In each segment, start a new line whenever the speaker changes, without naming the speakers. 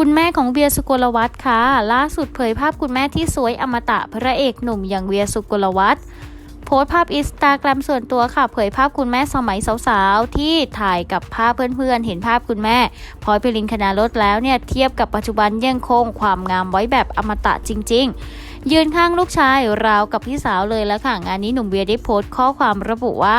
คุณแม่ของเวียสุกลวัฒน์ค่ะ ล่าสุดเผยภาพคุณแม่ที่สวยอมตะพระเอกหนุ่มอย่างเวียสุกลวัฒน์โพสภาพอินสตาแกรมส่วนตัวค่ะ เผยภาพคุณแม่สมัยสาวๆ ที่ถ่ายกับภาพเพื่อนๆ เห็นภาพคุณแม่พลอยพิรินคณารถแล้วเนี่ย เทียบกับปัจจุบันยังคงความงามไว้แบบอมตะจริง ๆ ยืนข้างลูกชายราวกับพี่สาวเลยแล้วค่ะ งานนี้หนุ่มเวียได้โพสต์ข้อความระบุว่า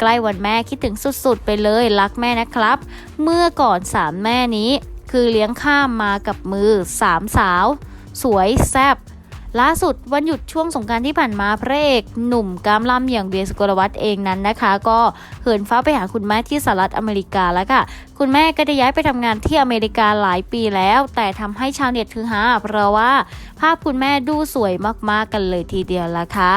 ใกล้วันแม่คิดถึงสุดๆ ไปเลยรักแม่นะครับ เมื่อก่อนสามแม่นี้ คือเลี้ยงข้ามมากับมือสามสาว สวยแซบล่าสุดวันหยุดช่วงสงการที่ผ่านมาพระเอกหนุ่มกล้ามล่ำอย่างเบียสกลวัฒน์เองนั้นนะคะ ก็เหินฟ้าไปหาคุณแม่ที่สหรัฐอเมริกาแล้วค่ะ คุณแม่ก็ได้ย้ายไปทำงานที่อเมริกาหลายปีแล้ว แต่ทำให้ชาวเน็ตคือฮาเพราะว่าภาพคุณแม่ดูสวยมากๆกันเลยทีเดียวละค่ะ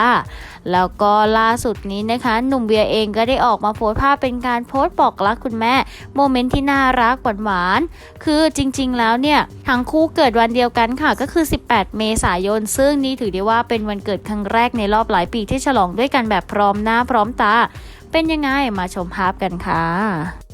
แล้วก็ล่าสุดนี้นะคะ หนุ่มเบียร์เองก็ได้ออกมาโพสต์ภาพเป็นการโพสต์บอกรักคุณแม่ โมเมนต์ที่น่ารักหวานๆคือจริง ๆ แล้วเนี่ยทั้งคู่เกิดวันเดียวกันค่ะก็คือ 18 เมษายน ซึ่งนี่ถือได้ว่าเป็นวันเกิดครั้งแรกในรอบหลายปีที่ฉลองด้วยกันแบบพร้อมหน้าพร้อมตา เป็นยังไงมาชมภาพกันค่ะ